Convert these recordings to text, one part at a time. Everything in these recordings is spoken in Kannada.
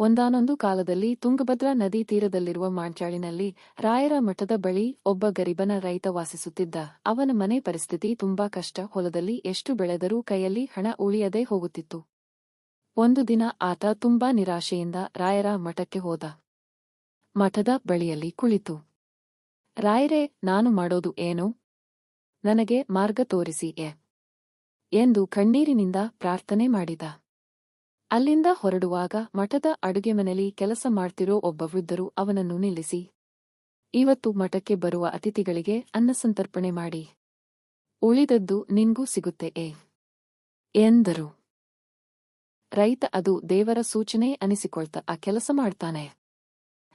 ಒಂದಾನೊಂದು ಕಾಲದಲ್ಲಿ ತುಂಗಭದ್ರಾ ನದಿ ತೀರದಲ್ಲಿರುವ ಮಾಂಚಾಳಿನಲ್ಲಿ ರಾಯರ ಮಠದ ಬಳಿ ಒಬ್ಬ ಗರಿಬನ ರೈತ ವಾಸಿಸುತ್ತಿದ್ದ. ಅವನ ಮನೆ ಪರಿಸ್ಥಿತಿ ತುಂಬಾ ಕಷ್ಟ, ಹೊಲದಲ್ಲಿ ಎಷ್ಟು ಬೆಳೆದರೂ ಕೈಯಲ್ಲಿ ಹಣ ಉಳಿಯದೇ ಹೋಗುತ್ತಿತ್ತು. ಒಂದು ದಿನ ಆತ ತುಂಬಾ ನಿರಾಶೆಯಿಂದ ರಾಯರ ಮಠಕ್ಕೆ ಹೋದ. ಮಠದ ಬಳಿಯಲ್ಲಿ ಕುಳಿತು. ರಾಯರೇ, ನಾನು ಮಾಡೋದು ಏನು? ನನಗೆ ಮಾರ್ಗ ತೋರಿಸಿ, ಎ. ಎಂದು ಕಣ್ಣೀರಿನಿಂದ ಪ್ರಾರ್ಥನೆ ಮಾಡಿದ. ಅಲ್ಲಿಂದ ಹೊರಡುವಾಗ ಮಠದ ಅಡುಗೆ ಮನೆಯಲ್ಲಿ ಕೆಲಸ ಮಾಡ್ತಿರೋ ಒಬ್ಬ ವೃದ್ಧರು ಅವನನ್ನು ನಿಲ್ಲಿಸಿ, ಇವತ್ತು ಮಠಕ್ಕೆ ಬರುವ ಅತಿಥಿಗಳಿಗೆ ಅನ್ನಸಂತರ್ಪಣೆ ಮಾಡಿ. ಉಳಿದದ್ದು ನಿನ್ಗೂ ಸಿಗುತ್ತೆ ಏ ಎಂದರು. ರೈತ ಅದು ದೇವರ ಸೂಚನೆ ಅನಿಸಿಕೊಳ್ತಾ ಆ ಕೆಲಸ ಮಾಡ್ತಾನೆ.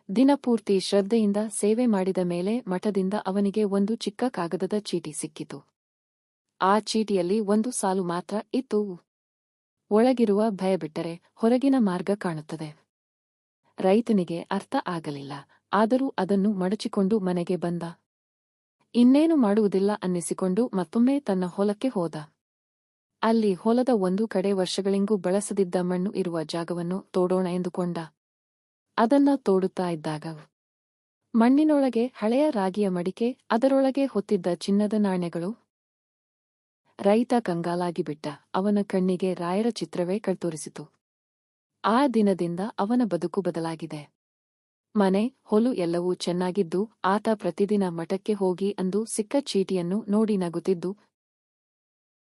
ದಿನಪೂರ್ತಿ ಶ್ರದ್ಧೆಯಿಂದ ಸೇವೆ ಮಾಡಿದ ಮೇಲೆ ಮಠದಿಂದ ಅವನಿಗೆ ಒಂದು ಚಿಕ್ಕ ಕಾಗದದ ಚೀಟಿ ಸಿಕ್ಕಿತು. ಆ ಚೀಟಿಯಲ್ಲಿ ಒಂದು ಸಾಲು ಮಾತ್ರ ಇತ್ತು. ಒಳಗಿರುವ ಭಯ ಬಿಟ್ಟರೆ ಹೊರಗಿನ ಮಾರ್ಗ ಕಾಣುತ್ತದೆ. ರೈತನಿಗೆ ಅರ್ಥ ಆಗಲಿಲ್ಲ, ಆದರೂ ಅದನ್ನು ಮಡಚಿಕೊಂಡು ಮನೆಗೆ ಬಂದ. ಇನ್ನೇನು ಮಾಡುವುದಿಲ್ಲ ಅನ್ನಿಸಿಕೊಂಡು ಮತ್ತೊಮ್ಮೆ ತನ್ನ ಹೊಲಕ್ಕೆ ಹೋದ. ಅಲ್ಲಿ ಹೊಲದ ಒಂದು ಕಡೆ ವರ್ಷಗಳಿಂಗೂ ಬಳಸದಿದ್ದ ಮಣ್ಣು ಇರುವ ಜಾಗವನ್ನು ತೋಡೋಣ ಎಂದುಕೊಂಡ. ಅದನ್ನ ತೋಡುತ್ತಾ ಇದ್ದಾಗ ಮಣ್ಣಿನೊಳಗೆ ಹಳೆಯ ರಾಗಿಯ ಮಡಿಕೆ, ಅದರೊಳಗೆ ಹೊತ್ತಿದ್ದ ಚಿನ್ನದ ನಾಣ್ಯಗಳು ರೈತ ಕಂಗಾಲಾಗಿಬಿಟ್ಟ. ಅವನ ಕಣ್ಣಿಗೆ ರಾಯರ ಚಿತ್ರವೇ ಕಣ್ತೋರಿಸಿತು. ಆ ದಿನದಿಂದ ಅವನ ಬದುಕು ಬದಲಾಗಿದೆ. ಮನೆ, ಹೊಲು ಎಲ್ಲವೂ ಚೆನ್ನಾಗಿದ್ದು, ಆತ ಪ್ರತಿದಿನ ಮಠಕ್ಕೆ ಹೋಗಿ ಅಂದು ಸಿಕ್ಕ ಚೀಟಿಯನ್ನು ನೋಡಿ ನಗುತ್ತಿದ್ದು